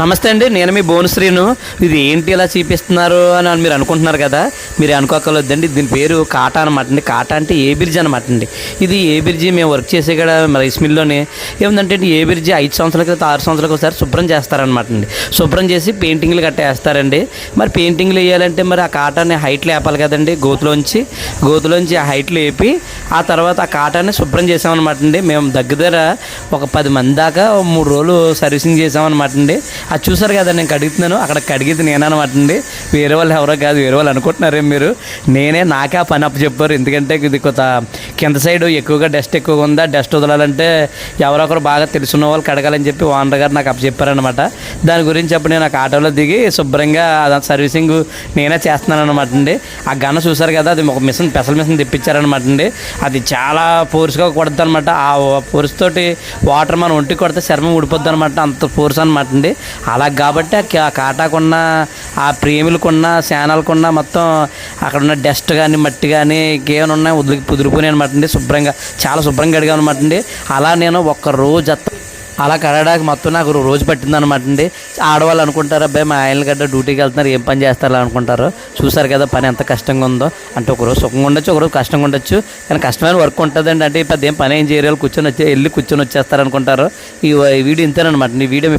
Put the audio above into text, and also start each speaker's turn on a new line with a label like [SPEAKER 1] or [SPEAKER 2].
[SPEAKER 1] నమస్తే అండి నేను మీ భువనశ్రీను ఇది ఏంటి ఇలా చూపిస్తున్నారు అని మీరు అనుకుంటున్నారు కదా? మీరు అనుకోకలొద్దండి దీని పేరు కాటా అనమాట అండి. కాటా అంటే ఏ బ్రిడ్జ్ అనమాట అండి. ఇది ఏ బ్రిడ్జి మేము వర్క్ చేసే కూడా రైస్ మిల్లోనే ఏముందంటే ఏ బ్రిడ్జి ఐదు సంవత్సరాల క్రితం ఆరు సంవత్సరాలకు ఒకసారి శుభ్రం చేస్తారనమాట అండి. శుభ్రం చేసి పెయింటింగ్లు గట్టా వేస్తారండి మరి పెయింటింగ్లు వేయాలంటే మరి ఆ కాటాని హైట్లు వేపాలి కదండి గోతులోంచి. గోతులోంచి ఆ హైట్లు వేపి ఆ తర్వాత ఆ కాటాన్ని శుభ్రం చేసామన్నమాట అండి మేము దగ్గర ఒక పది మంది దాకా మూడు రోజులు సర్వీసింగ్ చేసామన్నమాట అండి అది చూసారు కదా నేను కడుగుతున్నాను. అక్కడ కడిగేది నేననమాట అండి వేరే వాళ్ళు ఎవరో కాదు వేరే వాళ్ళు అనుకుంటున్నారేం మీరు. నేనే నాకే ఆ పని అప్పు చెప్పారు ఎందుకంటే ఇది కొంత కింద సైడ్ ఎక్కువగా డస్ట్ ఎక్కువగా ఉందా డస్ట్ వదలాలంటే ఎవరో ఒకరు బాగా తెలుసున్న వాళ్ళు కడగాలని చెప్పి ఓనర్ గారు నాకు అప్పు చెప్పారనమాట దాని గురించి అప్పుడు నేను నాకు ఆటోలో దిగి శుభ్రంగా సర్వీసింగ్ నేనే చేస్తున్నాను అనమాట అండి ఆ గన్న చూసారు కదా అది ఒక మిషన్ స్పెషల్ మిషన్ తెప్పించారనమాట అండి అది చాలా ఫోర్స్గా కొడుతుంది అనమాట ఆ ఫోర్స్ తోటి వాటర్ మనం ఒంటికి కొడితే చర్మం ఊడిపోద్ది అనమాట అంత ఫోర్స్ అనమాట అండి. అలా కాబట్టి ఆ కాటాకున్న ఆ ప్రేమిలకున్న శానాలకున్న మొత్తం అక్కడ ఉన్న డస్ట్ కానీ మట్టి కానీ ఇంకేమైనా ఉన్నాయి వదిలికి పుదిరిపోయినాయి అనమాట అండి. శుభ్రంగా చాలా శుభ్రంగా అడిగా అనమాట అండి. అలా నేను ఒక్క రోజు అలా కడగడానికి మొత్తం నాకు రోజు పట్టింది అనమాట అండి. ఆడవాళ్ళు అనుకుంటారు అబ్బాయి మా ఆయన గడ్డ డ్యూటీకి వెళ్తున్నారు ఏం పని చేస్తారు అనుకుంటారు. చూసారు కదా పని ఎంత కష్టంగా ఉందో. అంటే ఒకరోజు సుఖంగా ఉండొచ్చు ఒకరోజు కష్టంగా ఉండొచ్చు. కానీ కష్టమైన వర్క్ ఉంటుందండి అంటే పెద్ద ఏం పని ఏం చేయరు కూర్చొని వచ్చే వెళ్ళి కూర్చొని వచ్చేస్తారు అనుకుంటారు. ఈ ఈ వీడియో ఇంతేనమాట ఈ వీడియో మీ